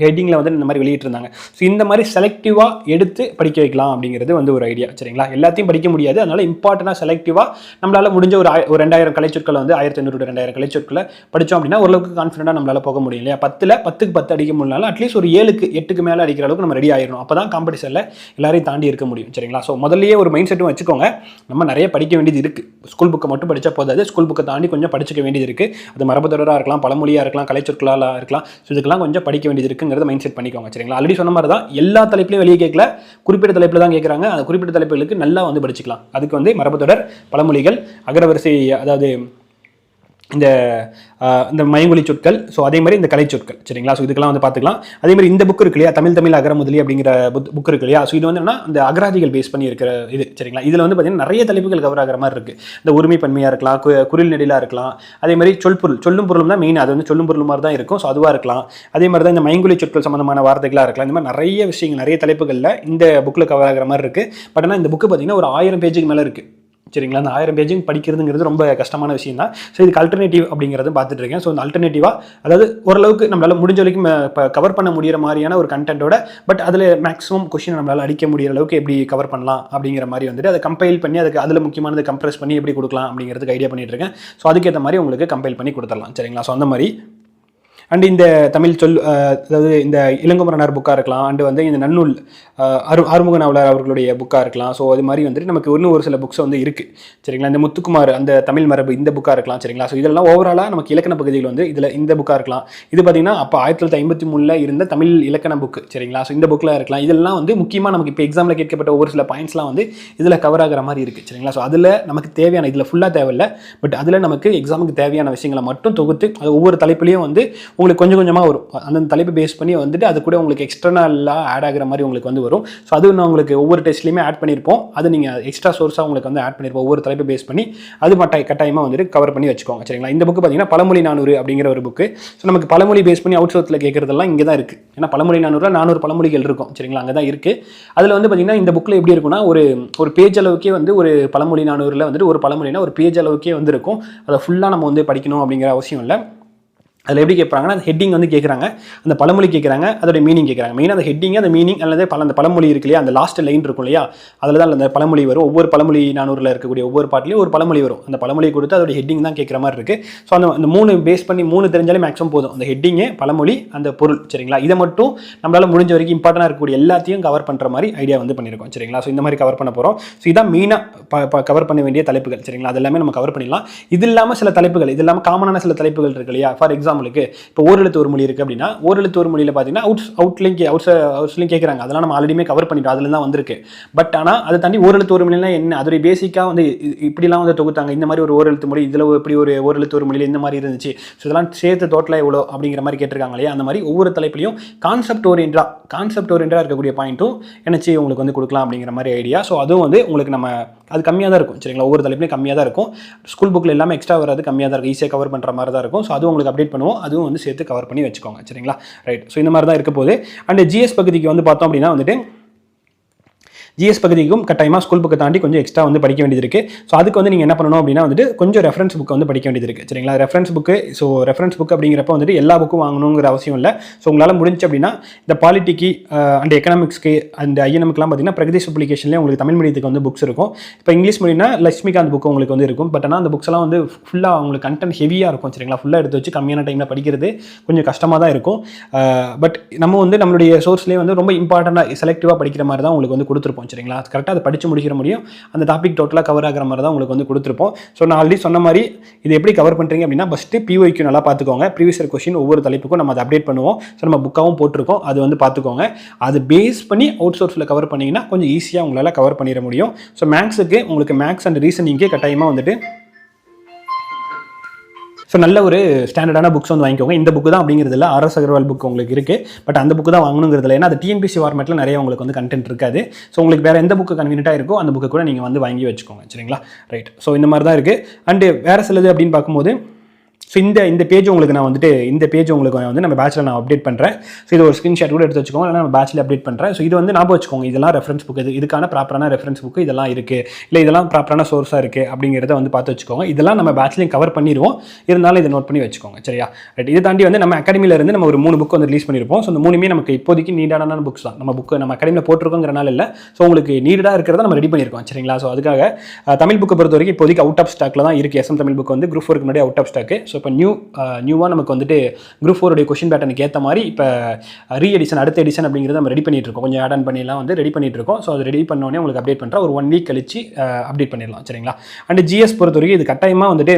ஹெட்டிங்கில் வந்து இந்த மாதிரி வெளியிட்டிருந்தாங்க. ஸோ இந்த மாதிரி செலக்டிவாக எடுத்து படிக்க வைக்கலாம் அப்படிங்கிறது வந்து ஒரு ஐடியா சரிங்களா? எல்லாத்தையும் படிக்க முடியாது. அதனால இம்பார்ட்டண்டாக செலக்டிவாக நம்மளால் முடிஞ்ச ஒரு ஒரு ரெண்டாயிரம் கலைச்சொற்களை வந்து ஆயிரத்தி ஐநூறு ரெண்டாயிரம் கலைச்சொற்களை படித்தோம் அப்படின்னா ஓரளவுக்கு கான்ஃபிடண்டாக நம்மளால் போக முடியும் இல்லையா? பத்தில் பத்துக்கு பத்து அடிக்க முடியலனாலும் அட்லீஸ்ட் ஒரு ஏழுக்கு எட்டுக்கு மேலே அடிக்கிற அளவுக்கு நம்ம ரெடி ஆயிடணும் அப்போ தான் காம்படிஷனில் எல்லாரையும் தாண்டி இருக்க முடியும். சரிங்களா? ஸோ முதல்லயே ஒரு மைண்ட் செட்டும் வச்சுக்கோங்க. நம்ம நிறைய படிக்க வேண்டியது இருக்குது ஸ்கூல் புக்கை மட்டும் படித்தா போதாது. ஸ்கூல் புக்கை தாண்டி கொஞ்சம் படிச்சுக்க வேண்டியது இருக்குது அது மரபுத்தொடராக இருக்கலாம் பழமொழியாக இருக்கலாம் கலைச்சொற்களாக இருக்கலாம். ஸோ இதுக்கெல்லாம் கொஞ்சம் படிக்க வேண்டியது அப்படிங்கிறத மைண்ட் செட் பண்ணிக்கோங்க சரிங்களா? ஆல்ரெடி சொன்ன மாதிரி தான் எல்லா தலைப்புலையும் வெளியே கேட்கல குறிப்பிட்ட தலைப்பில் தான் கேட்குறாங்க அந்த குறிப்பிட்ட தலைப்புகளுக்கு நல்லா வந்து படிச்சுக்கலாம். அதுக்கு வந்து மரபுத்தொடர் பழமொழிகள் அகரவரிசை அதாவது இந்த இந்த மயங்கொலி சொற்கள் ஸோ அதே மாதிரி இந்த கலை சொற்கள் சரிங்களா? ஸோ இதுக்கெல்லாம் வந்து பார்த்துக்கலாம். அதே மாதிரி இந்த புக் இருக்கு இல்லையா? தமிழ் தமிழ் அகர முதலி அப்படிங்கிற புக் இருக்கு இல்லையா? ஸோ இது வந்து என்னன்னா இந்த அகராதிகள் பேஸ் பண்ணி இருக்கிற இது சரிங்களா? இதில் வந்து பார்த்தீங்கன்னா நிறைய தலைப்புகள் கவர் ஆகிற மாதிரி இருக்கு. இந்த உரிமை பன்மையாக இருக்கலாம் கு- குரில் நெடிலாக இருக்கலாம். அதே மாதிரி சொல்பொருள் சொல்லும் பொருளும் தான் மெயின் அது வந்து சொல்லும் பொருள் மாதிரி தான் இருக்கும். ஸோ அதுவாக இருக்கலாம். அதே மாதிரி தான் இந்த மைங்குலி சொற்கள் சம்மந்தமான வார்த்தைகளாக இருக்கலாம். இந்த மாதிரி நிறைய விஷயங்கள் நிறைய தலைப்புகளில் இந்த புக்கில் கவர் ஆகிற மாதிரி இருக்கு. பட் ஆனால் இந்த புக்கு பார்த்தீங்கன்னா ஒரு ஆயிரம் பேஜுக்கு மேலே இருக்குது சரிங்களா? அந்த ஆயிரம் பேஜும் படிக்கிறதுங்கிறது ரொம்ப கஷ்டமான விஷயம் தான் ஸோ இதுக்கு அல்டர்னேட்டிவ் அப்படிங்கிறது பார்த்துட்டு இருக்கேன் ஸோ அந்த அல்டர்னேட்டிவாக அதாவது ஓரளவுக்கு நம்மளால் முடிஞ்ச வரைக்கும் இப்போ கவர் பண்ண முடியிற மாதிரியான ஒரு கண்டென்ட்டோட பட் அதில் மேக்ஸிமம் கொஷின் நம்மளால் அடிக்க முடியிற அளவுக்கு எப்படி கவர் பண்ணலாம் அப்படிங்கிற மாதிரி வந்துட்டு அதை கம்பைல் பண்ணி அதுக்கு அதில் முக்கியமானது கம்ப்ரெஸ் பண்ணி எப்படி கொடுக்கலாம் அப்படிங்கிறதுக்கு ஐடியா பண்ணிட்டு இருக்கேன் ஸோ அதுக்கேற்ற மாதிரி உங்களுக்கு கம்பைல் பண்ணி கொடுத்துடலாம். சரிங்களா? ஸோ அந்த மாதிரி. அண்ட் இந்த தமிழ் சொல் அதாவது இந்த இளங்குமரனார் புக்காக இருக்கலாம். அண்டு வந்து இந்த நன்னூல் அரு ஆறுமுக நாவலர் அவர்களுடைய புக்காக இருக்கலாம். ஸோ அது மாதிரி வந்துட்டு நமக்கு இன்னும் ஒரு சில புக்ஸ் வந்து இருக்குது சரிங்களா? இந்த முத்துக்குமார் அந்த தமிழ் மரபு இந்த புக்காக இருக்கலாம். சரிங்களா? ஸோ இதெல்லாம் ஓவராலாக நமக்கு இலக்கண பகுதியில் வந்து இதில் இந்த புக்காக இருக்கலாம். இது பார்த்தீங்கன்னா அப்போ ஆயிரத்தி தொள்ளாயிரத்தி ஐம்பத்தி மூணில் இருந்த தமிழ் இலக்கண புக்கு சரிங்களா? ஸோ இந்த புக்கில் இருக்கலாம். இதெல்லாம் வந்து முக்கியமாக நமக்கு இப்போ எக்ஸாமில் கேட்கப்பட்ட ஒரு சில பாயிண்ட்ஸ்லாம் வந்து இதில் கவர் ஆகிற மாதிரி இருக்குது சரிங்களா? ஸோ அதில் நமக்கு தேவையான இதில் ஃபுல்லாக தேவையில்லை. பட் அதில் நமக்கு எக்ஸாமுக்கு தேவையான விஷயங்களை மட்டும் தொகுத்து அது ஒவ்வொரு தலைப்புலேயும் வந்து உங்களுக்கு கொஞ்சம் கொஞ்சமாக வரும். அந்தந்த தலைப்பு பேஸ் பண்ணி வந்துட்டு அது கூட உங்களுக்கு எக்ஸ்டர்னலாக ஆட் ஆகிற மாதிரி உங்களுக்கு வந்து வரும். ஸோ அது நான் உங்களுக்கு ஒவ்வொரு டெஸ்ட்லையுமே ஆட் பண்ணியிருப்போம் அது நீங்கள் எக்ஸ்ட்ரா சோர்ஸாக உங்களுக்கு வந்து ஆட் பண்ணியிருப்போம் ஒவ்வொரு தலைப்பு பேஸ் பண்ணி அது மட்டும் கட்டாயமாக வந்துட்டு கவர் பண்ணி வச்சுக்கோங்க. சரிங்களா? இந்த புக்கு பார்த்தீங்கன்னா பழமொழி நானூறு அப்படிங்கிற ஒரு புக்கு ஸோ நமக்கு பழமொழி பேஸ் பண்ணி அவுட் சோர்ஸில் கேட்குறதெல்லாம் இங்கே தான் இருக்குது ஏன்னா பழமொழி நானூறுல நானூறு பழமொழிகள் இருக்கும். சரிங்களா? அங்கே தான் இருக்குது அதில் வந்து பார்த்தீங்கன்னா இந்த புக்கில் எப்படி இருக்கும்னா ஒரு ஒரு பேஜ் அளவுக்கே வந்து ஒரு பழமொழி நானூறில் வந்துட்டு ஒரு பழமொழினா ஒரு பேஜ் அளவுக்கே வந்து இருக்கும் அதை ஃபுல்லாக நம்ம வந்து படிக்கணும் அப்படிங்கிற அவசியம் இல்லை. அதில் எப்படி கேட்குறாங்கன்னா அந்த ஹெட்டிங் வந்து கேட்குறாங்க அந்த பழமொழி கேட்குறாங்க அதோட மீனிங் கேட்குறாங்க மெயினாக அந்த ஹெட்டிங் அந்த மீனிங் அல்லது பல அந்த பழமொழி இருக்கு இல்லையா அந்த லாஸ்ட் லைன் இருக்கும் இல்லையா அதில் தான் அந்த பழமொழி வரும். ஒவ்வொரு பழமொழி நானூரில் இருக்கக்கூடிய ஒவ்வொரு பாட்டிலையும் ஒரு பழமொழி வரும். அந்த பழமொழி கொடுத்து அதோட ஹெட்டிங் தான் கேட்குற மாதிரி இருக்குது ஸோ அந்த அந்த மூணு பேஸ் பண்ணி மூணு தெரிஞ்சாலே மேக்ஸிமம் போதும். அந்த ஹெட்டிங்கு பழமொழி அந்த பொருள் சரிங்களா? இதை மட்டும் நம்மளால் முடிஞ்ச வரைக்கும் இம்பார்ட்டனாக இருக்கக்கூடிய எல்லாத்தையும் கவர் பண்ணுற மாதிரி ஐடியா வந்து பண்ணியிருக்கோம் சரிங்களா? ஸோ இந்த மாதிரி கவர் பண்ண போகிறோம் ஸோ இதான் மெயினாக கவர் பண்ண வேண்டிய தலைப்புகள் சரிங்களா? அது எல்லாமே நம்ம கவர் பண்ணிடலாம். இது இல்லாமல் சில தலைப்புகள் இது இல்லாமல் காமனான சில தலைப்புகள் இருக்கு இல்லையா? ஃபார் எக்ஸாம்பிளுக்கு இப்போ ஓரெழுத்து ஒரு மொழி இருக்குது அப்படின்னா ஓரெழுத்து ஒரு மொழியில் பார்த்தீங்கன்னா அவுட் அவுட்லிங் அவுட் அவுட்ஸ் அவுட்ஸ்லையும் கேட்குறாங்க அதெல்லாம் நம்ம ஆல்ரெடியுமே கவர் பண்ணிட்டோம். அதில் தான் வந்திருக்கு. பட் ஆனால் அதை தாண்டி ஓரெழுத்து ஒரு மொழினா என்ன? அதோடைய பேசிக்காக வந்து இப்படிலாம் வந்து தொகுத்தாங்க. இந்த மாதிரி ஒரு ஓரெழுத்து மொழி இதில் இப்படி ஒரு ஓரெழுத்து ஒரு மொழியில் இந்த மாதிரி இருந்துச்சு. ஸோ இதெல்லாம் சேர்த்து டோட்டலாக எவ்வளோ அப்படிங்கிற மாதிரி கேட்டிருக்காங்க இல்லையா? அந்த மாதிரி ஒவ்வொரு தலைப்புலையும் கான்செப்ட் ஓரியன்டாக கான்செப்ட் ஓரியன்டாக இருக்கக்கூடிய பாயிண்ட்டும் என்னச்சு உங்களுக்கு வந்து கொடுக்கலாம் அப்படிங்கிற மாதிரி ஐடியா ஸோ அதுவும் வந்து உங்களுக்கு நம்ம அது கம்மியாக தான் இருக்கும். சரிங்களா? ஒவ்வொரு தலைப்புலையும் கம்மியாக தான் இருக்கும். ஸ்கூல் புக்கில் எல்லாமே எக்ஸ்ட்ரா வராது. கம்மியாக தான் இருக்கும். ஈஸியாக கவர் பண்ணுற மாதிரி தான் இருக்கும். ஸோ அதுவும் உங்களுக்கு அப்டேட் பண்ணுவோம் அதுவும் வந்து சேர்த்து கவர் பண்ணி வச்சுக்கோங்க. சரிங்களா? ரைட் ஸோ இந்த மாதிரி தான் இருக்க போகுது. அண்ட் ஜிஎஸ் பகுதிக்கு வந்து பார்த்தோம் அப்படின்னா வந்துட்டு ஜிஎஸ் பகுதிக்கும் கட்டாயமாக ஸ்கூல் புக்கை தாண்டி கொஞ்சம் எக்ஸ்ட்ரா வந்து படிக்க வேண்டியது இருக்குது ஸோ அதுக்கு வந்து நீங்கள் என்ன பண்ணணும் அப்படின்னா வந்துட்டு கொஞ்சம் ரெஃபரன்ஸ் புக்கை வந்து படிக்க வேண்டியது இருக்குது சரிங்களா? Reference book so reference book அப்படிங்கிறப்ப வந்துட்டு எல்லா புக்கும் வாங்கணுங்கிற அவசியம் இல்லை. ஸோ உங்களால் முடிஞ்சு அப்படின்னா இந்த பாலிட்டிக்கு அண்ட் எக்கனாமிக்ஸ்க்கு அந்த ஐஎன்எம்க்குலாம் பார்த்தீங்கன்னா பிரகதீஷ் அப்ளிகேஷன்லேயே உங்களுக்கு தமிழ் மீடியத்துக்கு வந்து புக்ஸ் இருக்கும். இப்போ இங்கிலீஷ் மீடியம்னா லட்சுமிகாந்த் புக் உங்களுக்கு வந்து இருக்கும். பட் ஆனால் அந்த புக்ஸ்லாம் வந்து ஃபுல்லாக உங்களுக்கு கண்டென்ட் ஹெவியாக இருக்கும். சரிங்களா? ஃபுல்லாக எடுத்து வச்சு கம்மியான டைமில் படிக்கிறது கொஞ்சம் கஷ்டமாக தான் இருக்கும். பட் நம்ம வந்து நம்மளுடைய சோர்ஸ்லேயே வந்து ரொம்ப இம்பார்ட்டண்ட்டாக செலக்டிவாக படிக்கிற மாதிரி தான் உங்களுக்கு வந்து கொடுத்துருப்போம். சரிங்களா? கரெக்டாக அதை படித்து முடிக்கிற முடியும். அந்த டாபிக் டோட்டலாக கவர் ஆகிற மாதிரி தான் உங்களுக்கு வந்து கொடுத்துருப்போம். ஸோ நான் ஆல்ரெடி சொன்ன மாதிரி இது எப்படி கவர் பண்ணுறீங்க அப்படின்னா ஃபஸ்ட்டு பிஒய்க்கு நல்லா பார்த்துக்கோங்க. ப்ரீவியஸ் கொஸ்டின் ஒவ்வொரு தலைப்புக்கும் நம்ம அதை அப்டேட் பண்ணுவோம். ஸோ நம்ம புக்காகவும் போட்டிருக்கோம். அது வந்து பார்த்துக்கோங்க. அது பேஸ் பண்ணி அவுட் சோர்ஸில் கவர் பண்ணிங்கன்னா கொஞ்சம் ஈஸியாக உங்களால் கவர் பண்ணிட முடியும். ஸோ மேக்ஸுக்கு உங்களுக்கு மேக்ஸ் அண்ட் ரீசனிங்கே கட்டாயமாக வந்துட்டு ஸோ நல்ல ஒரு ஸ்டாண்டர்டான புக்ஸ் வந்து வாங்கிக்கோங்க. இந்த புக்கு தான் அப்படிங்கிறதுல ஆர்எஸ் அகர்வால் புக் உங்களுக்கு இருக்குது பட் அந்த புக்கு தான் வாங்கணுங்கிறதுல ஏன்னா அது டிஎன்பிசி ஃபார்மேட்டில் நிறைய உங்களுக்கு வந்து கண்டென்ட் இருக்காது. ஸோ உங்களுக்கு வேறு எந்த புக்கு கன்வீனியாக இருக்கோ அந்த புக்கை கூட நீங்கள் வந்து வாங்கி வச்சுக்கோங்க. சரிங்களா? ரைட் ஸோ இந்த மாதிரி தான் இருக்குது அண்டு வேறு சிலது அப்படின்னு பார்க்கும்போது ஸோ இந்த இந்த பேஜ் உங்களுக்கு நான் வந்துட்டு இந்த பேஜ் உங்களுக்கு வந்து நம்ம பேச்சில் நான் அப்டேட் பண்ணுறேன் ஸோ இது ஒரு ஸ்க்ரீன்ஷாட் கூட எடுத்து வச்சுக்கோங்க. இல்லைனா நம்ம பேச்சில் அப்டேட் பண்ணுறேன் ஸோ இது வந்து ஞாபகம் வச்சுக்கோங்க. இதெல்லாம் ரெஃபரன்ஸ் புக் இது இதுக்கான ப்ராப்பரான ரெஃபரன்ஸ் புக்கு இதெல்லாம் இருக்குது இல்லை இதெல்லாம் ப்ராப்பரான சோர்ஸாக இருக்குது அப்படிங்கிறத வந்து பார்த்து வச்சுக்கோங்க. இதெல்லாம் நம்ம பேட்ச்லையும் கவர் பண்ணிடுவோம். இருந்தாலும் இதை நோட் பண்ணி வச்சுக்கோங்க. சரியா? ரைட் இதை தாண்டி வந்து நம்ம அகாடமியில் இருந்து நம்ம ஒரு மூணு புக் வந்து ரிலீஸ் பண்ணியிருப்போம் ஸோ இந்த மூணுமே நமக்கு இப்போதைக்கு நீடான புக்ஸ் தான். நம்ம புக்கு நம்ம அகாடமியில் போட்டிருக்கோங்கிறனால இல்லை. ஸோ உங்களுக்கு நீடாக இருக்கிறத நம்ம ரெடி பண்ணியிருக்கோம் சரிங்களா? ஸோ அதுக்காக தமிழ் புக்கை பொறுத்த வரைக்கும் இப்போதைக்கு அவுட் ஆஃப் ஸ்டாக்கில் தான் இருக்குது எஸ்எம் தமிழ் புக் வந்து குரூப் ஃபோருக்கு முன்னாடி அவுட் ஆஃப் ஸ்டாக்கு ஸோ இப்போ நியூ நியூவாக நமக்கு வந்துட்டு குரூப் ஃபோருடைய கொஷின் பேட்டனுக்கு ஏற்ற மாதிரி இப்போ ரீ எடிஷன் அடுத்த எடிஷன் அப்படிங்கிறத நம்ம ரெடி பண்ணிட்டு இருக்கோம். கொஞ்சம் ஆட் ஆன் பண்ணிலாம் வந்து ரெடி பண்ணிட்டு இருக்கோம். ஸோ அது ரெடி பண்ணோடனே உங்களுக்கு அப்டேட் பண்ணுறோம் ஒரு ஒன் வீக் கழிச்சு அப்டேட் பண்ணிடலாம். சரிங்களா? அண்ட் ஜிஎஸ் பொறுத்த வரைக்கும் இது கட்டாயமாக வந்துட்டு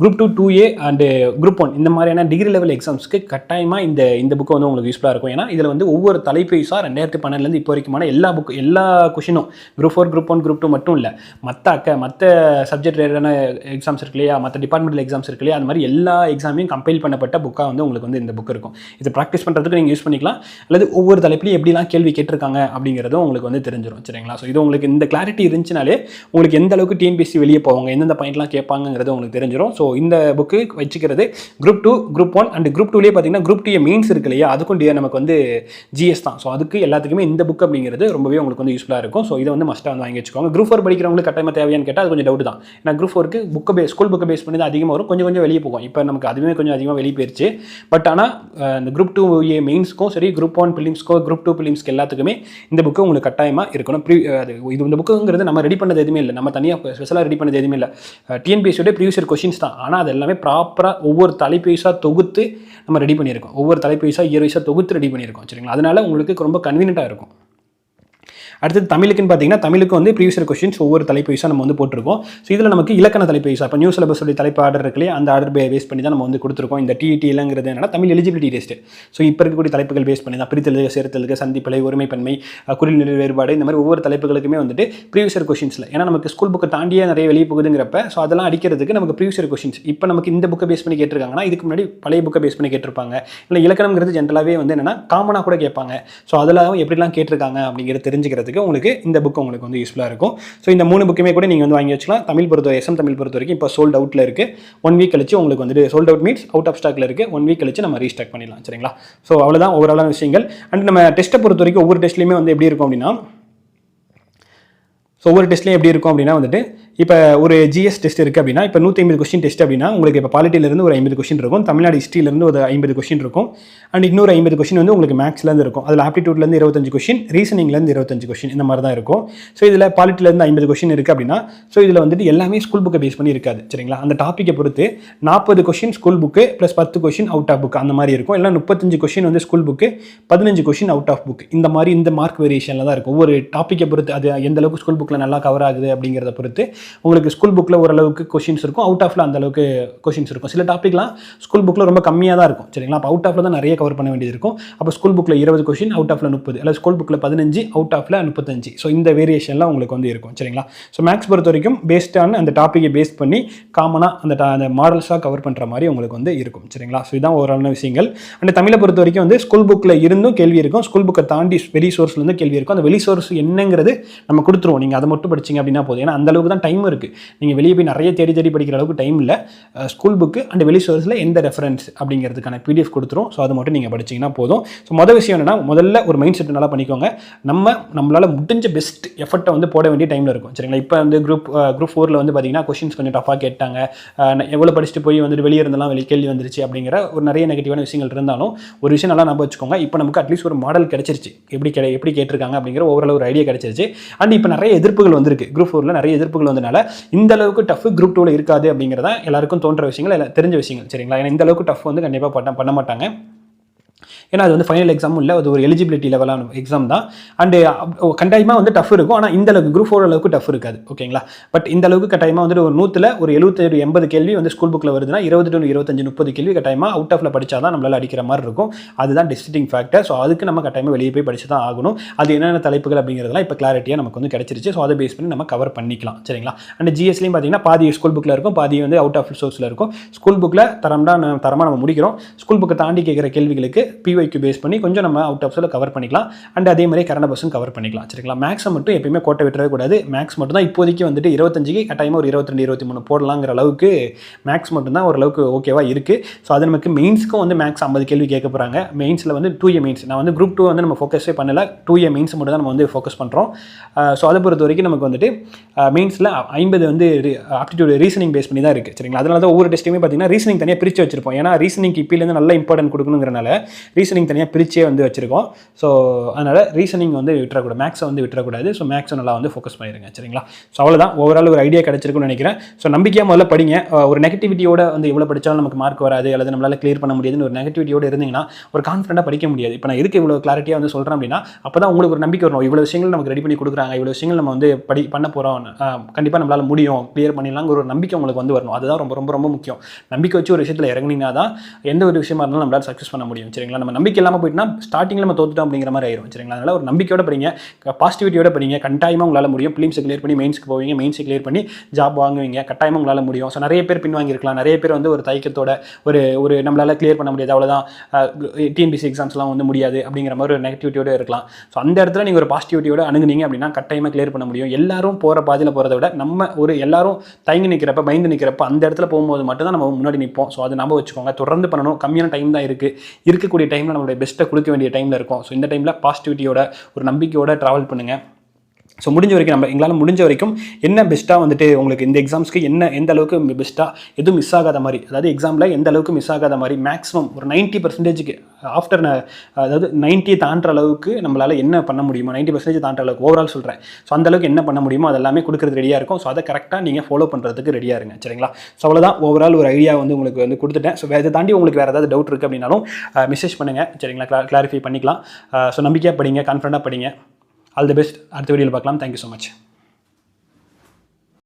group two two A and group one இந்த மாதிரியான டிகிரி லெவல் எக்ஸாம்ஸ்க்கு கட்டாயமாக இந்த இந்த புக்கு வந்து உங்களுக்கு யூஸ்ஃபுல்லாக இருக்கும். ஏன்னா இதில் வந்து ஒவ்வொரு தலைப்பு ரெண்டாயிரத்தி பன்னெண்டுலேருந்து இப்போ வரைக்குமான எல்லா புக்கு எல்லா கொஷினும் group four group one group two மட்டும் இல்லை. மற்ற அக்க மற்ற சப்ஜெக்ட் ரிலேட்டடான எக்ஸாம்ஸ் இருக்கு இல்லையா? மற்ற டிபார்ட்மெண்டல் எக்ஸாம்ஸ் இருக்கு இல்லையா? அந்த மாதிரி எல்லா எக்ஸாமையும் கம்பைல் பண்ணப்பட்ட புக்காக வந்து உங்களுக்கு வந்து இந்த புக் இருக்கும். இது ப்ராக்டிஸ் பண்ணுறதுக்கு நீங்கள் யூஸ் பண்ணிக்கலாம். அல்லது ஒவ்வொரு தலைப்புலையும் எப்படிலாம் கேள்வி கேட்டிருக்காங்க அப்படிங்கிறதும் உங்களுக்கு வந்து தெரிஞ்சிடும் சரிங்களா? ஸோ இது உங்களுக்கு இந்த கிளாரிட்டி இருந்துச்சுனாலே உங்களுக்கு எந்த அளவுக்கு டிஎன்பிஎஸ்சி வெளியே போவாங்க எந்தெந்த பாயிண்ட்லாம் கேட்பாங்கிறது உங்களுக்கு தெரிஞ்சிடும் ஸோ இந்த புக்கு வச்சுக்கிறது group two group one and group டூலேயே பார்த்தீங்கன்னா குரூப் டூ மீன்ஸ் இருக்கு இல்லையா? அதுக்கும் டி- நமக்கு வந்து ஜிஎஸ் தான். ஸோ அதுக்கு எல்லாத்துக்குமே இந்த புக் அப்படிங்கிறது ரொம்பவே உங்களுக்கு வந்து யூஸ்ஃபுல்லாக இருக்கும். ஸோ இதை வந்து மஸ்ட்டாக வந்து வாங்கி வச்சுக்கோங்க. குரூப் ஃபோர் படிக்கிறவங்களுக்கு கட்டாயமாக தேவையான்னு கேட்டால் அது கொஞ்சம் டவுட் தான். ஏன்னா குரூப் ஃபோருக்கு புக்கை பேஸ் ஸ்கூல் புக்கை பேஸ் பண்ணி தான் அதிகமாக வரும். கொஞ்சம் கொஞ்சம் வெளியே போகும். இப்போ நமக்கு அதுவுமே கொஞ்சம் அதிகமாக வெளியே போயிருச்சு பட் ஆனால் இந்த குரூப் டூ ஏ மெயின்ஸ்க்கும் சரி குரூப் ஒன் பிலிம்ஸ்க்கோ குரூப் டூ பிலிம்ஸ்க்கு எல்லாத்துக்குமே இந்த புக்கு உங்களுக்கு கட்டாயமாக இருக்கணும். ப்ரீ அது இது இந்த புக்குங்கிறது நம்ம ரெடி பண்ணது எதுவுமே இல்லை. நம்ம தனியாக ஸ்பெஷலாக ரெடி பண்ணது எதுவுமே இல்லை. டிஎன்பிஎஸ்சியோட ப்ரீவியஸ் கொஷின்ஸ் தான். ஆனால் அது எல்லாமே ப்ராப்பராக ஒவ்வொரு தலைப்பீஸாக தொகுத்து நம்ம ரெடி பண்ணியிருக்கோம். ஒவ்வொரு தலைப்பீஸாக இயர் வைஸாக தொகுத்து ரெடி பண்ணியிருக்கோம். சரிங்களா? அதனால் உங்களுக்கு ரொம்ப கன்வீனியண்ட்டாக இருக்கும். அடுத்தது தமிழுக்குன்னு பார்த்தீங்கன்னா தமிழுக்கு வந்து ப்ரீவியஸ் கொஸ்டின்ஸ் ஒவ்வொரு தலைப்பு வைஸாக நம்ம வந்து போட்டிருக்கோம். ஸோ இதில் நமக்கு இலக்கண தலைப்பு வைஸாக இப்போ நியூ சிலபஸ் உடைய தலைப்பு ஆர்டர் இருக்குல்லையே அந்த ஆர்டர் பேஸ் பண்ணி தான் நம்ம வந்து கொடுத்துருக்கோம். இந்த டிஇடி இல்லைங்கிறது என்னன்னா தமிழ் எலிஜிபிலிட்டி டெஸ்ட் ஸோ இப்போ இருக்கக்கூடிய தலைப்புகள் பேஸ் பண்ணி தான் பிரித்தல் சேர்த்தலுக்கு சந்திப்பிழை ஒருமைப்பன்மை அஹ், குறில் நிலை வேறுபாடு இந்த மாதிரி ஒவ்வொரு தலைப்புகளுக்குமே வந்துட்டு ப்ரீவியஸ் கொஸ்டின்ஸில் ஏன்னா நமக்கு ஸ்கூல் புக்கு தாண்டியே நிறைய வெளியே போகுதுங்கிறப்ப ஸோ அதெல்லாம் அடிக்கிறதுக்கு நமக்கு ப்ரீவியஸ் கொஸ்டின்ஸ் இப்போ நமக்கு இந்த புக்கை பேஸ் பண்ணி கேட்டிருக்காங்கன்னா இதுக்கு முன்னாடி பழைய புக்கை பேஸ் பண்ணி கேட்டிருப்பாங்க. இல்லை இலக்கணங்கிறது ஜென்ரலாகவே வந்து என்னன்னா காமனாக கூட கேட்பாங்க. ஸோ அதெல்லாம் எப்படிலாம் கேட்டிருக்காங்க அப்படிங்கிறது தெரிஞ்சுக்கிறதுக்கு உங்களுக்கு இந்த புக் உங்களுக்கு வந்து யூஸ்ஃபுல்லாக இருக்கும். ஸோ இந்த மூணு புக்குமே கூட நீங்கள் வந்து வாங்கி வச்சுக்கலாம். தமிழ் பொறுத்த எஸ்எம் தமிழ் பொறுத்த வரைக்கும் இப்போ சோல்ட் அவுட்டில் இருக்குது ஒன் வீக் கழிச்சு உங்களுக்கு வந்துட்டு sold out means out of ஸ்டாக்ல இருக்குது ஒன் வீக் கழிச்சு நம்ம ரீஸ்டாக் பண்ணிடலாம். சரிங்களா? ஸோ அவ்வளோதான் ஓவராலான விஷயங்கள். அண்ட் நம்ம டெஸ்ட்டை பொறுத்த வரைக்கும் ஒவ்வொரு டெஸ்ட்லையுமே வந்து எப்படி இருக்கும் அப்படின்னா ஸோ ஒவ்வொரு டெஸ்ட்லையும் எப்படி இருக்கும் அப்படின்னா வந்துட்டு இப்போ ஒரு ஜிஎஸ் டெஸ்ட் இருக்குது அப்படின்னா இப்போ நூற்றி ஐம்பது கொஸ்டின் டெஸ்ட் அப்படின்னா உங்களுக்கு இப்போ பாலிட்டியிலேருந்து ஒரு ஐம்பது கொஸ்டின் இருக்கும். தமிழ்நாடு ஹிஸ்ட்ரியிலேருந்து ஒரு ஐம்பது கொஸ்டின் இருக்கும். அண்ட் இன்னொரு ஐம்பது கொஸ்டின் வந்து உங்களுக்கு மேக்ஸ்லேருந்து இருக்கும். அதில் ஆப்டிடியூட்லேருந்து இருபத்தஞ்சு கொஸ்டின் ரீசனிங்லேருந்து இருபத்தஞ்சு கொஸ்டின் இந்த மாதிரி தான் இருக்கும். ஸோ இதில் பாலிட்டிலேருந்து ஐம்பது கொஸ்டின் இருக்குது அப்படின்னா ஸோ இதில் வந்துட்டு எல்லாமே ஸ்கூல் புக்கை பேஸ் பண்ணி இருக்காது. சரிங்களா? அந்த டாப்பிக்கை பொறுத்து நாற்பது கொஸ்டின் ஸ்கூல் புக்கு ப்ளஸ் பத்து கொஸ்டின் அவுட் ஆஃப் புக் அந்த மாதிரி இருக்கும். இல்லை முப்பத்தஞ்சு கொஸ்டின் வந்து ஸ்கூல் புக்கு பதினஞ்சு கொஸ்டின் அவுட் ஆஃப் புக் இந்த மாதிரி இந்த மார்க் வேரியேஷனில் தான் இருக்கும். ஒவ்வொரு டாப்பிக்கை பொறுத்து அது எந்த அளவுக்கு ஸ்கூல் புக்கில் நல்லா கவர் ஆகுது அப்படிங்கிறத பொறுத்து உங்களுக்கு ஸ்கூல் புக்கில் ஓரளவுக்கு கொஷின்ஸ் இருக்கும். அவுட் ஆஃப்ல அந்த அளவுக்கு கொஷின்ஸ் இருக்கும். சில டாப்பிக்லாம் ஸ்கூல் புக்கில் ரொம்ப கம்மியாக தான் இருக்கும். சரிங்களா? அப்போ அவுட் ஆஃப்ல தான் நிறைய கவர் பண்ண வேண்டியது இருக்கும். அப்போ ஸ்கூல் புக்கில் இருபது கொஷின் அவுட் ஆஃப்ல முப்பது. அல்லது ஸ்கூல் புக்கில் பதினஞ்சு அவுட் ஆஃப்ல முப்பத்தஞ்சு. ஸோ இந்த வேரியேஷன்லாம் உங்களுக்கு வந்து இருக்கும். சரிங்களா? ஸோ மேக்ஸ் பொறுத்த வரைக்கும் பேஸ்ட் அந்த டாப்பிக்கை பேஸ் பண்ணி காமனாக அந்த அந்த மாடல்ஸாக கவர் பண்ணுற மாதிரி உங்களுக்கு வந்து இருக்கும். சரிங்களா? ஸோ இதான் ஓரளவு விஷயங்கள். அண்ட் தமிழை பொறுத்த வரைக்கும் வந்து ஸ்கூல் புக்கில் இருந்தும் கேள்வி இருக்கும். ஸ்கூல் புக்கை தாண்டி வெளி சோர்ஸ்லேருந்து கேள்வி இருக்கும். அந்த வெளி சோர்ஸ் என்னங்கிறது நம்ம கொடுத்துருவோம். நீங்கள் அதை மட்டும் படிச்சீங்க அப்படின்னா போதும். ஏன்னா அந்த அளவுக்கு தான் டைம் இருக்குது நீங்கள் வெளியே போய் நிறைய தேடி தேடி படிக்கிற அளவுக்கு டைம் இல்லை. ஸ்கூல் புக்கு அண்ட் வெளி சோர்ஸில் எந்த ரெஃபரன்ஸ் அப்படிங்கிறதுக்கான பிடிஎஃப் கொடுத்துரும். ஸோ அதை மட்டும் நீங்கள் படிச்சீங்கன்னா போதும். ஸோ மொதல் விஷயம் என்னென்னா முதல்ல ஒரு மைண்ட் செட் நல்லா பண்ணிக்கோங்க. நம்ம நம்மளால் முடிஞ்ச பெஸ்ட் எஃபர்ட்டை வந்து போட வேண்டிய டைமில் இருக்கும். சரிங்களா? இப்போ வந்து குரூப் குரூப் ஃபோரில் வந்து பார்த்திங்கன்னா கொஷின்ஸ் கொஞ்சம் டஃபாக கேட்டாங்க. எவ்வளோ படிச்சுட்டு போய் வந்துட்டு வெளியே இருந்தெல்லாம் வெளியே கேள்வி வந்துருச்சு அப்படிங்கிற ஒரு நிறைய நெகட்டிவான விஷயங்கள் இருந்தாலும் ஒரு விஷயம் நல்லா ஞாபகம் வச்சுக்கோங்க. இப்போ நமக்கு அட்லீஸ்ட் ஒரு மாடல் கிடைச்சிருச்சு. எப்படி கிடை எப்படி கேட்டிருக்காங்க அப்படிங்கிற ஓவரால் ஒரு ஐடியா கிடைச்சிருச்சு. அண்ட் இப்போ நிறைய எதிர்ப்புகள் வந்திருக்கு. குரூப் ஃபோரில் நிறைய எதிர்ப்புகள் வந்து வந்தனால இந்த அளவுக்கு டஃப் குரூப் டூவில் இருக்காது அப்படிங்கிறத எல்லாருக்கும் தோன்ற விஷயங்கள் எல்லாம் தெரிஞ்ச விஷயங்கள் சரிங்களா? ஏன்னா இந்த அளவுக்கு டஃப் வந்து கண்டிப்பாக பண்ண பண்ண மாட்டாங்க. ஏன்னா அது வந்து ஃபைனல் எக்ஸாமும் இல்லை அது ஒரு எலிஜிபிலிட்டி லெவலான எக்ஸாம் தான். Uh, அண்டு கட்டாயமாக வந்து டஃப் இருக்கும். ஆனால் இந்த அளவுக்கு குரூப் ஃபோர் அளவுக்கு டஃப் இருக்காது. ஓகேங்களா? பட் இந்த அளவுக்கு கட்டாயமாக வந்துட்டு ஒரு நூற்றில் ஒரு எழுபத்தேழு எண்பது கேள்வி வந்து ஸ்கூல் புக்கில் வருதுன்னா இருபது டு இருபத்தஞ்சு முப்பது கேள்வி கட்டாயமாக அவுட் ஆஃப்ல படிச்சா தான் நம்மளால் அடிக்கிற மாதிரி இருக்கும். அதுதான் டிசிட்டிங் ஃபேக்டர் ஸோ அதுக்கு நம்ம கட்டாயமாக வெளியே போய் படிச்சு தான் ஆகணும். அது என்னென்ன தலைப்புகள் அப்படிங்கிறதுலாம் இப்போ கிளாரிட்டியாக நமக்கு வந்து கிடச்சிருச்சு. ஸோ அதை பேஸ் பண்ணி நம்ம கவர் பண்ணிக்கலாம். சரிங்களா? அண்ட் ஜிஎஸ்லையும் பார்த்தீங்கன்னா பாதி ஸ்கூல் புக்கில் இருக்கும் பாதி வந்து அவுட் ஆஃப் சோர்ஸில் இருக்கும். ஸ்கூல் புக்கில் தரம்டா தரமாக நம்ம முடிக்கிறோம். ஸ்கூல் புக்கை தாண்டி கேட்குற கேள்விகளுக்கு பிஒய்க்கு பேஸ் பண்ணி கொஞ்சம் நம்ம அவுட் ஆஃப் கவர் பண்ணிக்கலாம். அண்ட் அதே மாதிரி கரண்ட் பஸ்ஸும் கவர் பண்ணிக்கலாம். சரிங்களா? மேக்ஸை மட்டும் எப்பயுமே கோட்டை விட்டுறவே கூடாது. மேக்ஸ் மட்டும் தான் இப்போதைக்கு வந்துட்டு இருபத்தஞ்சுக்கு கட்டாயமாக ஒரு இருபத்தி இருபத்தி மூணு போடலாங்கிற அளவுக்கு மேக்ஸ் மட்டும் தான் ஓரளவுக்கு ஓகேவா இருக்குது ஸோ அது நமக்கு மெயின்ஸ்க்கும் வந்து மேக்ஸ் ஐம்பது கேள்வி கேட்க போகிறாங்க மெயின்ஸில் வந்து டூ இயர் மெயின்ஸ் நான் வந்து குரூப் டூ வந்து நம்ம ஃபோக்கஸே பண்ணல. டூ ஏ மெயின்ஸ் மட்டும் தான் நம்ம வந்து ஃபோக்கஸ் பண்ணுறோம் ஸோ அதை பொறுத்த வரைக்கும் நமக்கு வந்துட்டு மெயின்ஸில் ஐம்பது வந்து ஆப்டிடியூட் ரீசனிங் பேஸ் பண்ணி தான் இருக்குது சரிங்களா? அதனால தான் ஒவ்வொரு டெஸ்ட்டுமே பார்த்தீங்கன்னா ரீசனிங் தனியாக பிரித்து வச்சிருப்போம். ஏன்னா ரீசனிங் இப்பிலேருந்து நல்லா இம்பார்ட்டன்ட் கொடுக்கணுங்கிறனால ரீசனிங் தனியாக பிரிச்சே வந்து வச்சுருக்கோம். ஸோ அதனால் ரீசனிங் வந்து விட்டுறக்கூடாது. மேக்ஸை வந்து விட்டுறக்கூடாது. ஸோ மேக்ஸை நல்லா வந்து ஃபோக்கஸ் பண்ணிடுங்க சரிங்களா? ஸோ அவ்வளோதான் ஓவரால் ஒரு ஐடியா கிடச்சிருக்குன்னு நினைக்கிறேன். ஸோ நம்பிக்கையாக முதல்ல படிங்க. ஒரு நெகட்டிவிட்டியோட வந்து எவ்வளோ படித்தாலும் நமக்கு மார்க் வராது அல்லது நம்மளால் கிளியர் பண்ண முடியாதுன்னு ஒரு நெகட்டிவிட்டியோட இருந்தீங்கன்னா ஒரு கான்ஃபிடண்டாக படிக்க முடியாது. இப்போ நான் இருக்கு இவ்வளோ கிளாரிட்டியாக வந்து சொல்கிறேன் அப்படின்னா அப்போ தான் உங்களுக்கு ஒரு நம்பிக்கை வரும். இவ்வளோ விஷயங்கள் நமக்கு ரெடி பண்ணி கொடுக்குறாங்க. இவ்வளோ விஷயங்கள் நம்ம வந்து படி பண்ண போகிறோம் கண்டிப்பாக நம்மளால் முடியும். கிளியர் பண்ணிடலாங்கிற ஒரு நம்பிக்கை உங்களுக்கு வந்து வரணும். அதுதான் ரொம்ப ரொம்ப ரொம்ப முக்கியம். நம்பிக்கை வச்சு ஒரு விஷயத்தில் இறங்குனீங்கன்னா தான் எந்த ஒரு விஷயமா இருந்தாலும் நம்மளால் சக்ஸஸ் பண்ண முடியும். சரிங்களா? நம்ம நம்பிக்கை இல்லாமல் போயிட்டுனா ஸ்டார்டிங்கில் நம்ம தோத்துட்டோம் அப்படிங்கிற மாதிரி ஆயிரும். சரிங்களா? அதனால் ஒரு நம்பிக்கையோட படிங்க. பாசிட்டிவிட்டியோட படிங்க. கட்டாயமாக உங்களால் முடியும். ஃபிலிம்ஸை கிளியர் பண்ணி மெயின்ஸ்க்கு போவீங்க. மெயின்ஸை கிளியர் பண்ணி ஜாப் வாங்குவீங்க. கட்டாயமாக உங்களால் முடியும். ஸோ நிறைய பேர் பின்வாங்கியிருக்கலாம். நிறைய பேர் வந்து ஒரு தைக்கத்தோட ஒரு ஒரு நம்மளால் கிளியர் பண்ண முடியாது. அவ்வளோதான் டிஎன்பிசி எக்ஸாம்ஸ்லாம் வந்து முடியாது அப்படிங்கிற மாதிரி ஒரு நெகட்டிவிட்டியோட இருக்கலாம். ஸோ அந்த இடத்துல நீங்கள் ஒரு பாசிட்டிவிட்டியோட அணுகுனீங்க அப்படின்னா கட்டாயமாக கிளியர் பண்ண முடியும். எல்லாரும் போகிற பாதையில் போகிறத விட நம்ம ஒரு எல்லாரும் தயங்கி நிற்கிறப்ப பயந்து நிற்கிறப்ப அந்த இடத்துல போகும்போது மட்டும்தான் நம்ம முன்னாடி நிற்போம் ஸோ அது நம்ம வச்சுக்கோங்க. தொடர்ந்து பண்ணணும். கம்மியான டைம் தான் இருக்குது இருக்கக்கூடிய டைமில் நம்மளுடைய பெஸ்ட்டை கொடுக்க வேண்டிய டைமில் இருக்கும். ஸோ இந்த டைமில் பாசிட்டிவிட்டியோட ஒரு நம்பிக்கையோட ட்ராவல் பண்ணுங்கள் ஸோ முடிஞ்ச வரைக்கும் நம்ம எங்களால் முடிஞ்ச வரைக்கும் என்ன பெஸ்ட்டாக வந்துட்டு உங்களுக்கு இந்த எக்ஸாம்ஸ்க்கு என்ன எந்த அளவுக்கு பெஸ்ட்டாக எதுவும் மிஸ் ஆகாத மாதிரி அதாவது எக்ஸாமில் எந்த அளவுக்கு மிஸ் ஆகாத மாதிரி மேக்ஸிமம் ஒரு நைன்ட்டி பர்சன்டேஜுக்கு ஆஃப்டர் அதாவது நைன்ட்டி தாண்டுற அளவுக்கு நம்மளால் என்ன பண்ண முடியுமோ நைன்ட்டி பர்சன்டேஜ் தாண்டுற அளவுக்கு ஓவரால் சொல்கிறேன் ஸோ அந்த அளவுக்கு என்ன பண்ண முடியுமோ அது எல்லாமே கொடுக்குறது ரெடியாக இருக்கும். ஸோ அதை கரெக்டாக நீங்கள் ஃபாலோ பண்ணுறதுக்கு ரெடியாக இருங்க சரிங்களா? ஸோ அவ்வளோதான் ஓவரால் ஒரு ஐடியா வந்து உங்களுக்கு வந்து கொடுத்துட்டேன். ஸோ இதை தாண்டி உங்களுக்கு வேறு ஏதாவது டவுட் இருக்குது அப்படின்னாலும் மெசேஜ் பண்ணுங்கள் சரிங்களா? கிளாரிஃபை பண்ணிக்கலாம். ஸோ நம்பிக்கையாக படிங்க கான்ஃபிடண்ட்டாக படிங்க. ஆல் தி பெஸ்ட் அடுத்த வீடியோவில் பார்க்கலாம். Thank you so much